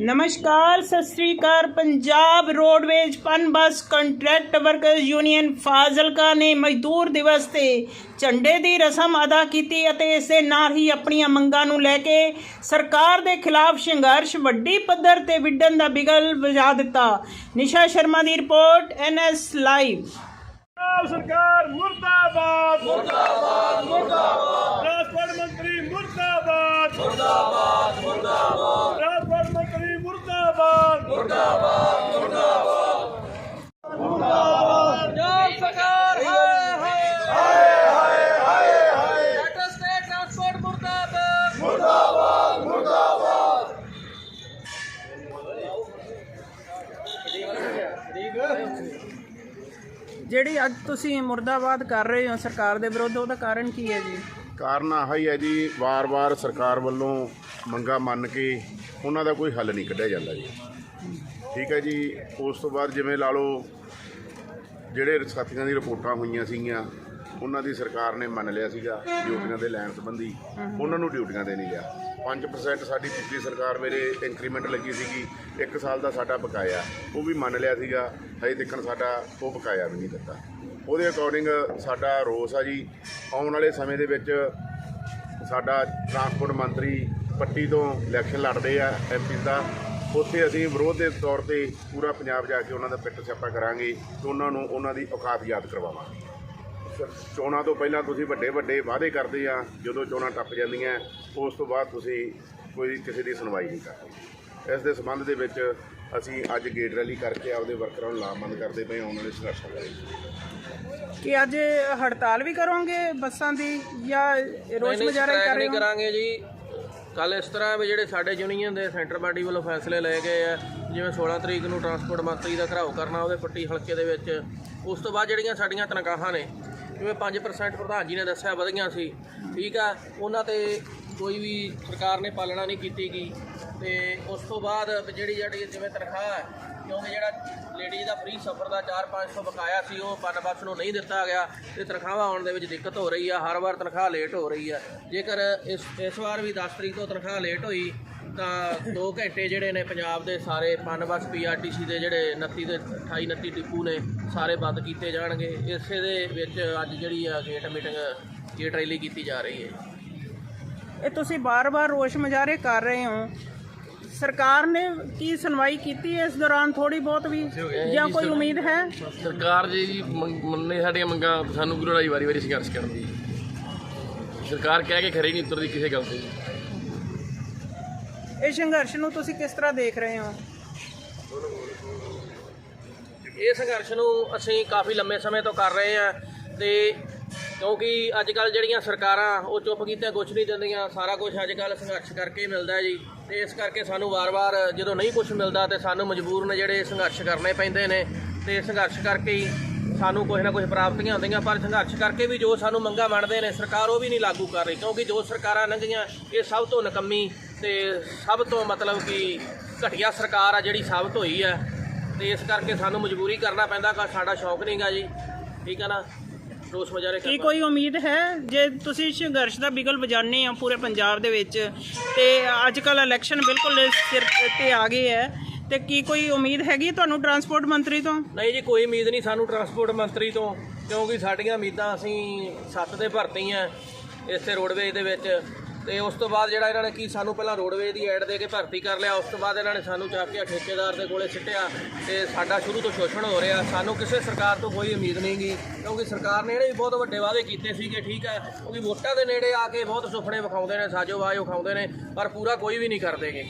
ਨਮਸਕਾਰ, ਸਤਿ ਸ੍ਰੀ ਅਕਾਲ। Punjab roadways PUNBUS contract workers union Fazilka ਨੇ ਮਜ਼ਦੂਰ ਦਿਵਸ ਤੇ ਝੰਡੇ ਦੀ ਰਸਮ ਅਦਾ ਕੀਤੀ ਅਤੇ ਇਸ ਦੇ ਨਾਲ ਹੀ ਆਪਣੀਆਂ ਮੰਗਾਂ ਨੂੰ ਲੈ ਕੇ ਸਰਕਾਰ ਦੇ ਖਿਲਾਫ ਸੰਘਰਸ਼ ਵੱਡੀ ਪੱਧਰ ਤੇ ਵਿੱਢਣ ਦਾ ਬਿਗਲ ਵਜਾ ਦਿੱਤਾ। ਨਿਸ਼ਾ ਸ਼ਰਮਾ ਦੀ ਰਿਪੋਰਟ ਐਨਐਸ ਲਾਈਵ। ਸਰਕਾਰ ਮੁਰਦਾਬਾਦ ਮੁਰਦਾਬਾਦ ਟਰਾਂਸਪੋਰਟ ਮੰਤਰੀ ਮੁਰਦਾਬਾਦ ਮੁਰਦਾਬਾਦ ਮੁਰਦਾਬਾਦ ਟਰਾਂਸਪੋਰਟ ਮੰਤਰੀ ਮੁਰਦਾਬਾਦ ਪੰਜਾਬ ਸਰਕਾਰ ਹਾਏ ਹਾਏ ਹਾਏ ਹਾਏ ਹਾਏ ਸੈਂਟਰ ਸਟੇਟ ਟਰਾਂਸਪੋਰਟ ਮੁਰਦਾਬਾਦ ਜਿਹੜੀ ਅੱਜ ਤੁਸੀਂ ਮੁਰਦਾਬਾਦ ਕਰ ਰਹੇ ਹੋ ਸਰਕਾਰ ਦੇ ਵਿਰੁੱਧ ਉਹਦਾ ਕਾਰਨ ਕੀ ਹੈ ਜੀ? ਕਾਰਨ ਆਹ ਹੀ ਹੈ ਜੀ ਵਾਰ-ਵਾਰ ਸਰਕਾਰ ਵੱਲੋਂ ਮੰਗਾ ਮੰਨ ਕੇ ਉਹਨਾਂ ਦਾ ਕੋਈ ਹੱਲ ਨਹੀਂ ਕੱਢਿਆ ਜਾਂਦਾ ਜੀ। ਠੀਕ ਹੈ ਜੀ ਉਸ ਤੋਂ ਬਾਅਦ ਜਿਵੇਂ ਲਾ ਲਓ ਜਿਹੜੇ ਸਾਥੀਆਂ ਦੀ ਰਿਪੋਰਟਾਂ ਹੋਈਆਂ ਸੀਗੀਆਂ ਉਹਨਾਂ ਦੀ ਸਰਕਾਰ ਨੇ ਮੰਨ ਲਿਆ ਸੀਗਾ ਡਿਊਟੀਆਂ ਦੇ ਲੈਣ ਸੰਬੰਧੀ। ਉਹਨਾਂ ਨੂੰ ਡਿਊਟੀਆਂ ਦੇ ਨਹੀਂ ਲਿਆ। 5% ਸਾਡੀ ਪਿਛਲੀ ਸਰਕਾਰ ਮੇਰੇ ਇੰਕਰੀਮੈਂਟ ਲੱਗੀ ਸੀਗੀ। 1 ਸਾਲ ਦਾ ਸਾਡਾ ਬਕਾਇਆ। ਉਹ ਵੀ ਮੰਨ ਲਿਆ ਸੀਗਾ। ਹਜੇ ਤੱਕ ਸਾਡਾ ਉਹ ਬਕਾਇਆ ਵੀ ਨਹੀਂ ਦਿੱਤਾ। ਉਹਦੇ ਅਕੋਰਡਿੰਗ ਸਾਡਾ ਰੋਸ ਆ ਜੀ। ਆਉਣ ਵਾਲੇ ਸਮੇਂ ਦੇ ਵਿੱਚ ਸਾਡਾ ਟਰਾਂਸਪੋਰਟ ਮੰਤਰੀ ਪੱਟੀ ਤੋਂ ਇਲੈਕਸ਼ਨ ਲੜਦੇ ਆ ਐਮਪੀ ਦਾ। ਉੱਥੇ ਅਸੀਂ ਵਿਰੋਧ ਦੇ ਤੌਰ ਤੇ ਪੂਰਾ ਪੰਜਾਬ ਜਾ ਕੇ ਉਹਨਾਂ ਦਾ ਪਿੱਟ ਸਿਆਪਾ ਕਰਾਂਗੇ ਤੇ ਉਹਨਾਂ ਨੂੰ ਉਹਨਾਂ ਦੀ ਔਕਾਤ ਯਾਦ ਕਰਵਾਵਾਂਗੇ। ਚੋਣਾਂ ਤੋਂ ਪਹਿਲਾਂ ਤੁਸੀਂ ਵੱਡੇ ਵੱਡੇ ਵਾਅਦੇ ਕਰਦੇ ਆ ਜਦੋਂ ਚੋਣਾਂ ਟੱਪ ਜਾਂਦੀਆਂ ਉਸ ਤੋਂ ਬਾਅਦ ਤੁਸੀਂ ਕੋਈ ਕਿਸੇ ਦੀ ਸੁਣਵਾਈ ਨਹੀਂ ਕਰਦੇ। ਇਸ ਦੇ ਸੰਬੰਧ ਦੇ ਵਿੱਚ ਅਸੀਂ ਅੱਜ ਗੇਟ ਰੈਲੀ ਕਰਕੇ ਆਪਦੇ ਵਰਕਰਾਂ ਨੂੰ ਲਾਮਬੰਦ ਕਰਦੇ ਪਏ ਉਹਨਾਂ ਦੇ ਸੰਘਰਸ਼ ਕਰਾਂਗੇ ਕਿ ਅੱਜ ਹੜਤਾਲ ਵੀ ਕਰੋਗੇ ਬੱਸਾਂ ਦੀ ਜਾਂ ਰੋਜ਼ ਮੁਜ਼ਾਹਰਾ ਹੀ ਕਰ ਰਹੇ ਕਰਾਂਗੇ ਜੀ। ਕੱਲ ਇਸ ਤਰ੍ਹਾਂ ਵੀ ਜਿਹੜੇ ਸਾਡੇ ਯੂਨੀਅਨ ਦੇ ਸੈਂਟਰ ਪਾਰਟੀ ਵੱਲੋਂ ਫੈਸਲੇ ਲਏ ਗਏ ਆ ਜਿਵੇਂ 16 ਤਰੀਕ ਨੂੰ ਟਰਾਂਸਪੋਰਟ ਮੰਤਰੀ ਦਾ ਘਰਾਓ ਕਰਨਾ ਉਹਦੇ ਪੱਟੀ ਹਲਕੇ ਦੇ ਵਿੱਚ। ਉਸ ਤੋਂ ਬਾਅਦ ਜਿਹੜੀਆਂ ਸਾਡੀਆਂ ਤਨਖਾਹਾਂ ਨੇ ਜਿਵੇਂ 5% ਪ੍ਰਧਾਨ ਜੀ ਨੇ ਦੱਸਿਆ, ਵਧੀਆਂ ਸੀ। ਠੀਕ ਆ, ਉਹਨਾਂ ਤੇ ਕੋਈ ਵੀ ਸਰਕਾਰ ਨੇ ਪਾਲਣਾ ਨਹੀਂ ਕੀਤੀ ਗਈ ਤੇ ਉਸ ਤੋਂ ਬਾਅਦ ਜਿਹੜੀ ਜਿਹੜੀ ਜਿਵੇਂ ਤਨਖਾਹ ਹੈ, ਕਿਉਂਕਿ ਜਿਹੜਾ ਲੇਡੀ ਦਾ ਫ੍ਰੀ ਸਫਰ ਦਾ 4-500 ਬਕਾਇਆ ਸੀ, ਉਹ ਪਨ ਬੱਸ ਨੂੰ ਨਹੀਂ ਦਿੱਤਾ ਗਿਆ। ਤੇ ਤਨਖਾਹਾਂ ਆਉਣ ਦੇ ਵਿੱਚ ਦਿੱਕਤ ਹੋ ਰਹੀ ਆ, ਹਰ ਵਾਰ ਤਨਖਾਹ ਲੇਟ ਹੋ ਰਹੀ ਆ। ਜੇਕਰ ਇਸ ਇਸ ਵਾਰ ਵੀ 10 ਤਰੀਕ ਤੋਂ ਤਨਖਾਹ ਲੇਟ ਹੋਈ ਤਾਂ 2 ਘੰਟੇ ਜਿਹੜੇ ਨੇ ਪੰਜਾਬ ਦੇ ਸਾਰੇ ਪਨ ਬੱਸ ਪੀਆਰਟੀਸੀ ਦੇ ਜਿਹੜੇ 29 ਤੇ 28 29 ਟਿੱਪੂ ਨੇ ਸਾਰੇ ਬੰਦ ਕੀਤੇ ਜਾਣਗੇ। ਇਸੇ ਦੇ ਵਿੱਚ ਅੱਜ ਜਿਹੜੀ ਆ ਗੇਟ ਮੀਟਿੰਗ ਗੇਟ ਰੈਲੀ ਕੀਤੀ ਜਾ ਰਹੀ ਹੈ। ਇਹ ਤੁਸੀਂ ਬਾਰ-ਬਾਰ ਰੋਸ਼ ਮੁਜ਼ਾਹਰੇ ਕਰ ਰਹੇ ਹੋ। ਸਰਕਾਰ ਨੇ ਕੀ ਸੁਣਵਾਈ ਕੀਤੀ ਹੈ ਇਸ ਦੌਰਾਨ ਥੋੜੀ ਬਹੁਤ ਵੀ? ਜਾਂ ਕੋਈ ਉਮੀਦ ਹੈ? ਸਰਕਾਰ ਜੀ ਮੰਨੇ ਸਾਡੀਆਂ ਮੰਗਾਂ ਸਾਨੂੰ ਗੁਰੂ ਲੜਾਈ ਵਾਰੀ ਵਾਰੀ ਸੰਘਰਸ਼ ਕਰਨ ਦੀ। ਸਰਕਾਰ ਕਹਿ ਕੇ ਖਰੇ ਨਹੀਂ ਉਤਰਦੀ ਕਿਸੇ ਗੱਲ ਤੇ। ਇਹ ਸੰਘਰਸ਼ ਨੂੰ ਤੁਸੀਂ ਕਿਸ ਤਰ੍ਹਾਂ ਦੇਖ ਰਹੇ ਹੋ? ਇਹ ਸੰਘਰਸ਼ ਨੂੰ ਅਸੀਂ ਕਾਫੀ ਲੰਮੇ ਸਮੇਂ ਤੋਂ ਕਰ ਰਹੇ ਹਾਂ ਤੇ ਕਿਉਂਕਿ ਅੱਜ ਕੱਲ ਜਿਹੜੀਆਂ ਸਰਕਾਰਾਂ ਉਹ ਚੁੱਪ ਕੀਤੇ ਕੁਝ ਨਹੀਂ ਦਿੰਦੀਆਂ, ਸਾਰਾ ਕੁਝ ਅੱਜ ਕੱਲ ਸੰਘਰਸ਼ ਕਰਕੇ ਮਿਲਦਾ ਜੀ। ਤੇ ਇਸ ਕਰਕੇ ਸਾਨੂੰ ਵਾਰ-ਵਾਰ ਜਦੋਂ ਨਹੀਂ ਕੁਝ ਮਿਲਦਾ ਤੇ ਸਾਨੂੰ ਮਜਬੂਰ ਨੇ ਜਿਹੜੇ ਸੰਘਰਸ਼ ਕਰਨੇ ਪੈਂਦੇ ਨੇ, ਤੇ ਸੰਘਰਸ਼ ਕਰਕੇ ਹੀ ਸਾਨੂੰ ਕੁਝ ਨਾ ਕੁਝ ਪ੍ਰਾਪਤੀਆਂ ਹੁੰਦੀਆਂ ਪਰ ਸੰਘਰਸ਼ ਕਰਕੇ ਵੀ ਜੋ ਸਾਨੂੰ ਮੰਗਾਂ ਮੰਨਦੇ ਨੇ ਸਰਕਾਰ ਉਹ ਵੀ ਨਹੀਂ ਲਾਗੂ ਕਰ ਰਹੀ ਕਿਉਂਕਿ ਜੋ ਸਰਕਾਰਾਂ ਲੰਘੀਆਂ ਇਹ ਸਭ ਤੋਂ ਨਕੰਮੀ ਤੇ ਸਭ ਤੋਂ ਮਤਲਬ ਕਿ ਘਟੀਆ ਸਰਕਾਰ ਆ ਜਿਹੜੀ ਸਾਬਤ ਹੋਈ ਹੈ ਤੇ ਇਸ ਕਰਕੇ ਸਾਨੂੰ ਮਜਬੂਰੀ ਕਰਨਾ ਪੈਂਦਾ ਕਿ ਸਾਡਾ ਸ਼ੌਕ ਨਹੀਂਗਾ ਜੀ। ਠੀਕ ਹੈ ਨਾ? ਰੋਸ ਮੁਜ਼ਾਹਰੇ ਕੀ ਕੋਈ ਉਮੀਦ ਹੈ? ਜੇ ਤੁਸੀਂ ਸੰਘਰਸ਼ ਦਾ ਬਿਗਲ ਵਜਾਣੇ ਆ ਪੂਰੇ ਪੰਜਾਬ ਦੇ ਵਿੱਚ ਤੇ ਅੱਜ ਕੱਲ ਇਲੈਕਸ਼ਨ ਬਿਲਕੁਲ ਸਿਰ ਤੇ ਆ ਗਏ ਹੈ ਤੇ ਕੀ ਕੋਈ ਉਮੀਦ ਹੈਗੀ ਤੁਹਾਨੂੰ ਟਰਾਂਸਪੋਰਟ ਮੰਤਰੀ ਤੋਂ? ਨਹੀਂ ਜੀ, ਕੋਈ ਉਮੀਦ ਨਹੀਂ ਸਾਨੂੰ ਟਰਾਂਸਪੋਰਟ ਮੰਤਰੀ ਤੋਂ, ਕਿਉਂਕਿ ਸਾਡੀਆਂ ਉਮੀਦਾਂ ਅਸੀਂ ਸੱਤ ਦੇ ਭਰਤੀਆਂ ਇਸੇ ਰੋਡਵੇਜ ਦੇ ਵਿੱਚ। ਤੇ ਉਸ ਤੋਂ ਬਾਅਦ ਜਿਹੜਾ ਇਹਨਾਂ ਨੇ ਕੀ ਸਾਨੂੰ ਪਹਿਲਾਂ ਰੋਡਵੇਜ ਦੀ ਐਡ ਦੇ ਕੇ ਭਰਤੀ ਕਰ ਲਿਆ, ਉਸ ਤੋਂ ਬਾਅਦ ਇਹਨਾਂ ਨੇ ਸਾਨੂੰ ਚੱਕ ਕੇ ਠੇਕੇਦਾਰ ਦੇ ਕੋਲੇ ਸਿੱਟਿਆ ਤੇ ਸਾਡਾ ਸ਼ੁਰੂ ਤੋਂ ਸ਼ੋਸ਼ਣ ਹੋ ਰਿਹਾ। ਸਾਨੂੰ ਕਿਸੇ ਸਰਕਾਰ ਤੋਂ ਕੋਈ ਉਮੀਦ ਨਹੀਂ ਗਈ ਕਿਉਂਕਿ ਸਰਕਾਰ ਨੇ ਜਿਹੜੇ ਵੀ ਬਹੁਤ ਵੱਡੇ ਵਾਅਦੇ ਕੀਤੇ ਸੀਗੇ, ਠੀਕ ਹੈ, ਕਿਉਂਕਿ ਵੋਟਾਂ ਦੇ ਨੇੜੇ ਆ ਕੇ ਬਹੁਤ ਸੁਪਨੇ ਵਿਖਾਉਂਦੇ ਨੇ ਸਾਜੋ ਬਾਜ ਵਿਖਾਉਂਦੇ ਨੇ, ਪਰ ਪੂਰਾ ਕੋਈ ਵੀ ਨਹੀਂ ਕਰਦੇਗੇ